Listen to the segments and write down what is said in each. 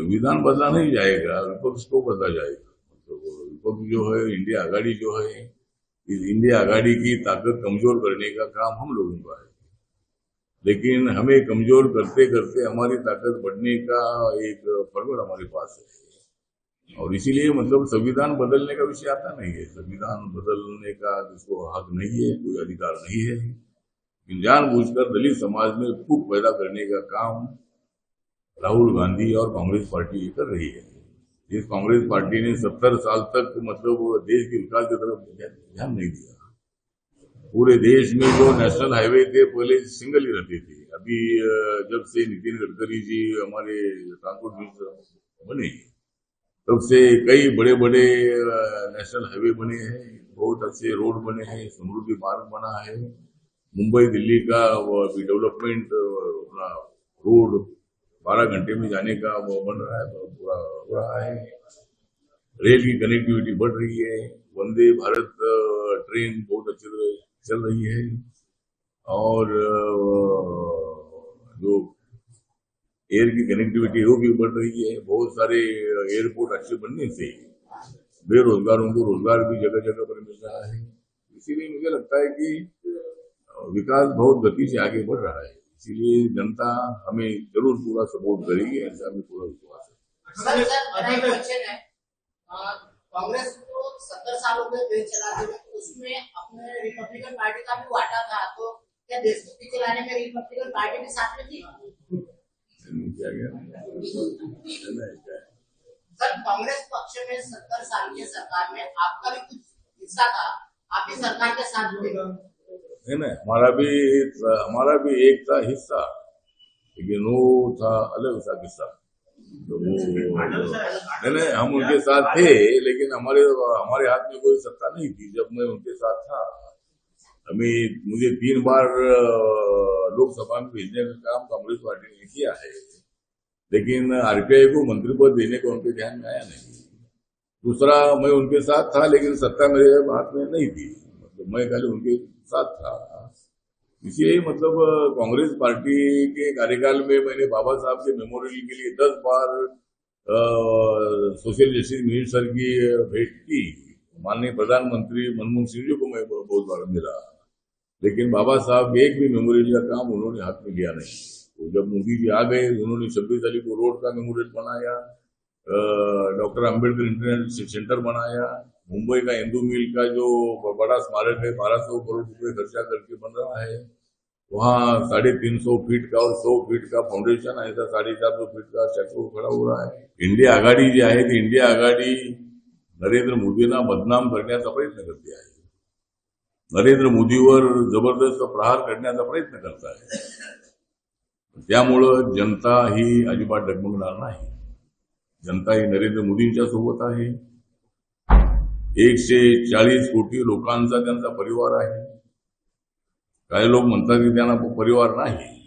संविधान बदला नहीं जाएगा विपक्ष को बदला जाएगा। मतलब विपक्ष जो है, इंडिया आघाड़ी जो है, इस इंडिया आघाड़ी की ताकत कमज़ोर करने का काम हम लोगों का है। लेकिन हमें कमज़ोर करते करते हमारी ताकत बढ़ने का एक फर्वड हमारे पास है। और इसीलिए मतलब संविधान बदलने का विषय आता नहीं है। संविधान बदलने का जिसको हक नहीं है, कोई अधिकार नहीं है। लेकिन जानबूझकर दलित समाज में फूक पैदा करने का काम राहुल गांधी और कांग्रेस पार्टी कर रही है। इस कांग्रेस पार्टी ने सत्तर साल तक मतलब देश के विकास की तरफ़ ध्यान नहीं दिया। पूरे देश में जो नेशनल हाईवे थे पहले सिंगल ही रहते थे। अभी जब से नितिन गडकरी जी हमारे ट्रांसपोर्ट मिनिस्टर बने, तब से कई बड़े बड़े नेशनल हाईवे बने हैं। बहुत अच्छे रोड बने हैं, समृद्धि मार्ग बना है। मुंबई, दिल्ली का डेवलपमेंट रोड बारह घंटे में जाने का वो बन रहा है पूरा हो रहा है। रेल की कनेक्टिविटी बढ़ रही है। वंदे भारत ट्रेन बहुत अच्छे चल रही है। और जो एयर की कनेक्टिविटी वो भी बढ़ रही है। बहुत सारे एयरपोर्ट अच्छे बनने से बेरोजगारों को रोज़गार भी जगह जगह पर मिल रहा है। इसीलिए मुझे लगता है कि विकास बहुत गति से आगे बढ़ रहा है। इसीलिए जनता हमें ज़रूर पूरा सपोर्ट करेगी ऐसा हमें पूरा विश्वास है। कांग्रेस को सत्तर साल हो गए देश चलाते हुए उसमें अपने रिपब्लिकन पार्टी का भी वाटा था तो क्या देश को पीछे लाने में रिपब्लिकन पार्टी भी साथ में थी? क्या गया? सर कांग्रेस पक्ष में सत्तर साल की सरकार में आपका भी कुछ हिस्सा था आप भी सरकार के साथ थे। है ना? हमारा भी हमारा भी एक था हिस्सा लेकिन वो था अलग सा किस्सा। तो वो नहीं नहीं हम उनके साथ थे लेकिन हमारे हमारे हाथ में कोई सत्ता नहीं थी जब मैं उनके साथ था। हमें मुझे तीन बार लोकसभा में भेजने का काम कांग्रेस पार्टी ने किया है। लेकिन आरपीआई को मंत्री पद देने का उनके ध्यान में आया नहीं। दूसरा मैं उनके साथ था लेकिन सत्ता मेरे हाथ में नहीं थी। मैं खाली उनके साथ था। इसलिए मतलब कांग्रेस पार्टी के कार्यकाल में मैंने बाबा साहब के मेमोरियल के लिए दस बार सोशल जस्टिस मिनिस्टर की भेंट की। माननीय प्रधानमंत्री मनमोहन सिंह जी को मैं बहुत बार मिला। लेकिन बाबा साहब एक भी मेमोरियल का काम उन्होंने हाथ में लिया नहीं। तो जब मोदी जी आ गए, उन्होंने छब्बीस तारीख को रोड का मेमोरियल बनाया डॉक्टर अंबेडकर इंटरनेशनल सेंटर बनाया मुंबई का इंदू मिल का जो बड़ा स्मारक है बारह सौ करोड़ रुपए खर्चा करके बन रहा है वहाँ साढ़े तीन सौ फीट का और सौ फीट का फाउंडेशन ऐसा साढ़े चार सौ फीट का स्टॅच्यू खड़ा हो रहा है। इंडिया आघाडी जी आहे ती इंडिया आघाडी नरेंद्र मोदींना बदनाम करण्याचा प्रयत्न करते आहे नरेंद्र मोदीवर जबरदस्त प्रहार करण्याचा प्रयत्न करत आहे त्यामुळं जनता ही अजिबात डगमगणार नाही। जनता ही नरेंद्र मोदींच्या सोबत आहे। एकशे चाळीस कोटी लोकांचा त्यांचा परिवार आहे. काही लोक म्हणतात की त्यांना परिवार नाही.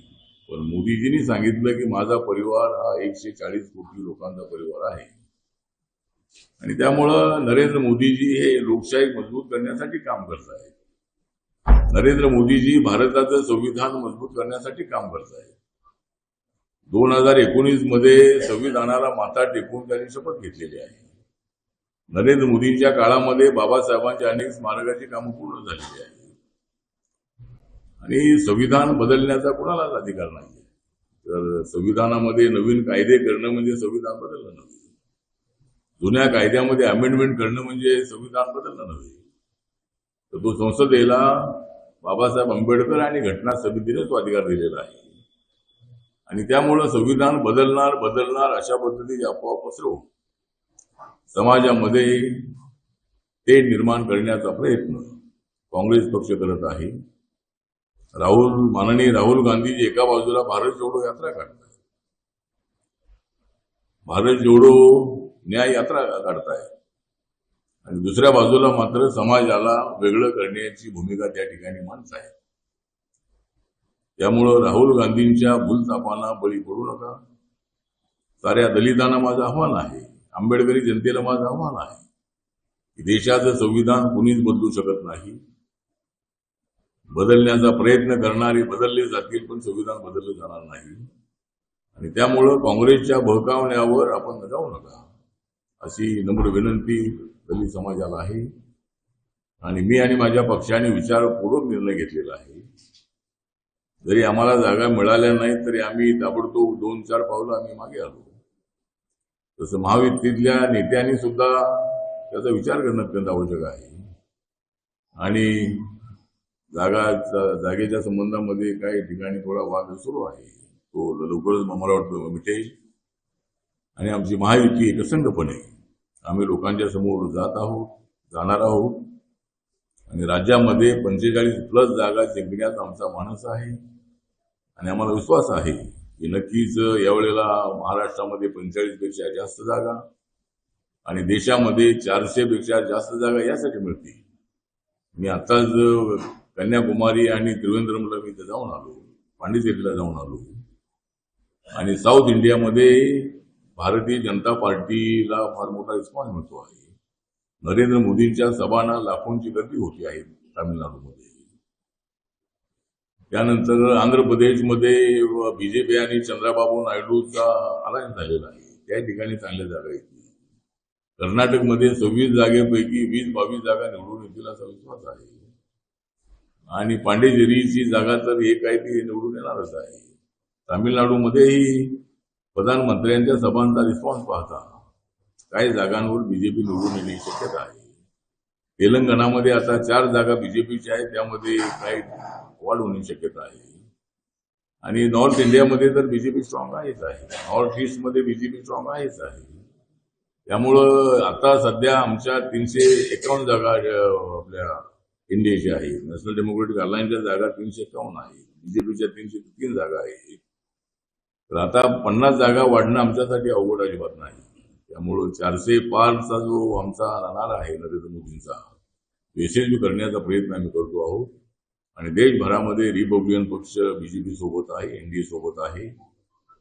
पण मोदीजींनी सांगितलं की माझा परिवार हा एकशे चाळीस कोटी लोकांचा परिवार आहे. आणि त्यामुळं नरेंद्र मोदीजी हे लोकशाही मजबूत करण्यासाठी काम करत आहेत. नरेंद्र मोदीजी भारताचं संविधान मजबूत करण्यासाठी काम करत आहेत. दोन हजार एकोणीसमध्ये संविधानाला माता टेकून त्यांनी शपथ घेतलेली आहे. नरेंद्र मोदींच्या काळामध्ये बाबासाहेबांच्या अनेक स्मारकाची कामं पूर्ण झालेली आहे आणि संविधान बदलण्याचा कुणालाच अधिकार नाही तर संविधानामध्ये नवीन कायदे करणं म्हणजे संविधान बदलणं नव्हे. जुन्या कायद्यामध्ये अमेंडमेंट करणं म्हणजे संविधान बदलणं नव्हे. तर तो संसदेला बाबासाहेब आंबेडकर आणि घटना समितीने तो अधिकार दिलेला आहे. आणि त्यामुळं संविधान बदलणार बदलणार अशा पद्धतीने अफवा पसरवून समाजामध्ये ते निर्माण करण्याचा प्रयत्न काँग्रेस पक्ष करत आहे. राहुल माननीय राहुल गांधीजी एका बाजूला भारत जोडो यात्रा काढताय भारत जोडो न्याय यात्रा काढताय आणि दुसऱ्या बाजूला मात्र समाजाला वेगळं करण्याची भूमिका त्या ठिकाणी मांडत आहे त्यामुळं राहुल गांधींच्या भूलतापांना बळी पडू नका. साऱ्या दलितांना माझं आव्हान आहे. आंबेडकरी जनतेला माझं आव्हान आहे. देशाचं संविधान कुणीच बदलू शकत नाही. बदलण्याचा प्रयत्न करणारे बदलले जातील पण संविधान बदललं जाणार नाही. आणि त्यामुळं काँग्रेसच्या बहकावण्यावर आपण जाऊ नका अशी नम्र विनंती दलित समाजाला आहे. आणि मी आणि माझ्या पक्षाने विचारपूर्वक निर्णय घेतलेला आहे. जरी आम्हाला जागा मिळाल्या नाही तरी आम्ही ताबडतोब दोन चार पावलं आम्ही मागे आलो. तसं महायुतीतल्या नेत्यांनी सुद्धा त्याचा विचार करणं अत्यंत आवश्यक आहे. आणि जागा जागेच्या संबंधामध्ये काही ठिकाणी थोडा वाद सुरू आहे. तो लवकरच मला वाटतं मिटेल. आणि आमची महायुती एकसंघपणे आम्ही लोकांच्या समोर जात आहोत जाणार आहोत. आणि राज्यामध्ये पंचेचाळीस प्लस जागा जिंकण्याचा आमचा मानस आहे. आणि आम्हाला विश्वास आहे की नक्कीच यावेळेला महाराष्ट्रामध्ये पंचेचाळीसपेक्षा जास्त जागा आणि देशामध्ये चारशे पेक्षा जास्त जागा यासाठी मिळतील. मी आताच कन्याकुमारी आणि त्रिवेंद्रमला मी इथे जाऊन आलो. पांडिचेरीला जाऊन आलो. आणि साऊथ इंडियामध्ये भारतीय जनता पार्टीला फार मोठा रिस्पॉन्स मिळतो आहे. नरेंद्र मोदींच्या सभांना लाखोंची गर्दी होती आहे तामिळनाडूमध्ये. त्यानंतर आंध्र प्रदेशमध्ये बीजेपी आणि चंद्राबाबू नायडूचा अलायन्स झालेला आहे. त्या ठिकाणी चांगल्या जागा येतील कर्नाटकमध्ये सव्वीस जागेपैकी वीस बावीस जागा निवडून येतील असा विश्वास आहे. आणि पांडेचेरीची जागा तर एक आहे ती निवडून येणारच आहे. तामिळनाडूमध्येही प्रधानमंत्र्यांच्या सभांचा रिस्पॉन्स पाहता काही जागांवर बीजेपी निवडून येण्याची शक्यता आहे. तेलंगणामध्ये आता चार जागा बीजेपीच्या आहेत त्यामध्ये काही वाढ होण्याची शक्यता आहे. आणि नॉर्थ इंडियामध्ये तर बीजेपी स्ट्रॉंग आहेच आहे. नॉर्थ ईस्टमध्ये बीजेपी स्ट्रॉंग आहेच आहे. त्यामुळं आता सध्या आमच्या तीनशे एकावन्न जागा आपल्या इंडियाच्या आहेत. नॅशनल डेमोक्रेटिक अलायन्सच्या जागा तीनशे एकावन्न आहे बीजेपीच्या तीनशे तीन जागा आहेत. तर आता पन्नास जागा वाढणं आमच्यासाठी अवघड अजिबात नाही. त्यामुळं चारशे पारचा जो आमचा राहणार आहे नरेंद्र मोदींचा तो यशस्वी करण्याचा प्रयत्न आम्ही करतो आहोत. आणि देशभरामध्ये रिपब्लिकन पक्ष बीजेपी सोबत आहे एनडीए सोबत आहे.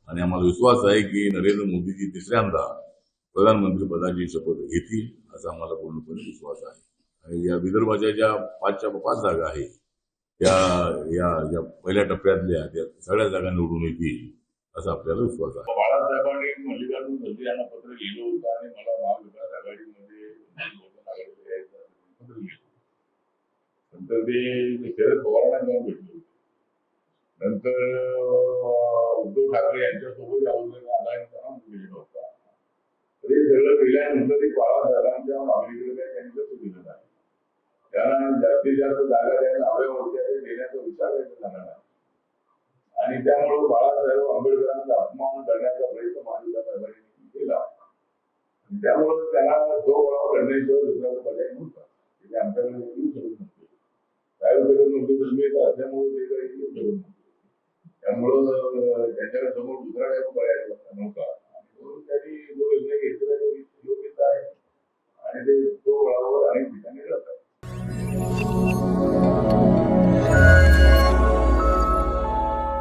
आणि आम्हाला विश्वास आहे की नरेंद्र मोदीजी तिसऱ्यांदा प्रधानमंत्री पदाची शपथ घेतील असा आम्हाला पूर्णपणे विश्वास आहे. आणि या विदर्भाच्या ज्या पाचच्या पाच जागा आहेत त्या या ज्या पहिल्या टप्प्यातल्या त्या सगळ्या जागा निवडून येतील असा आपल्याला विश्वास आहे. बाळासाहेबांनी मल्लिकार्जुन यांना पत्र लिहिलं होतं आणि मला महाविकास आघाडीमध्ये पत्र लिहिलं नंतर ते शरद पवारांना जाऊन भेटले होते. नंतर उद्धव ठाकरे यांच्यासोबत यावं आघाडीचा गेलेला होता. ते सगळं केल्यानंतर ते बाळासाहेबांच्या मागणीकडे काही त्यांनी दिलं नाही त्यांना जास्तीत जास्त जागा द्यायला हव्या होत्या ते देण्याचा विचार त्यांचा आणि त्यामुळे बाळासाहेब आंबेडकरांचा अपमान करण्याचा प्रयत्न महाविकास साहेबांनी केला आणि त्यामुळे त्यांना जो वळाव करण्याशिवाय दुसरा पर्याय नव्हता. ते आमच्याकडे येऊ शकत नव्हते काय करत नव्हते तर मी असल्यामुळे ते काही येऊ शकत नव्हते त्यामुळं अं, त्यांच्यासमोर दुसरा काही पर्याय नव्हता. आणि म्हणून त्यांनी जो निर्णय घेतलेला तो योग्यता आहे. आणि ते तो वळावर अनेक ठिकाणी जातात.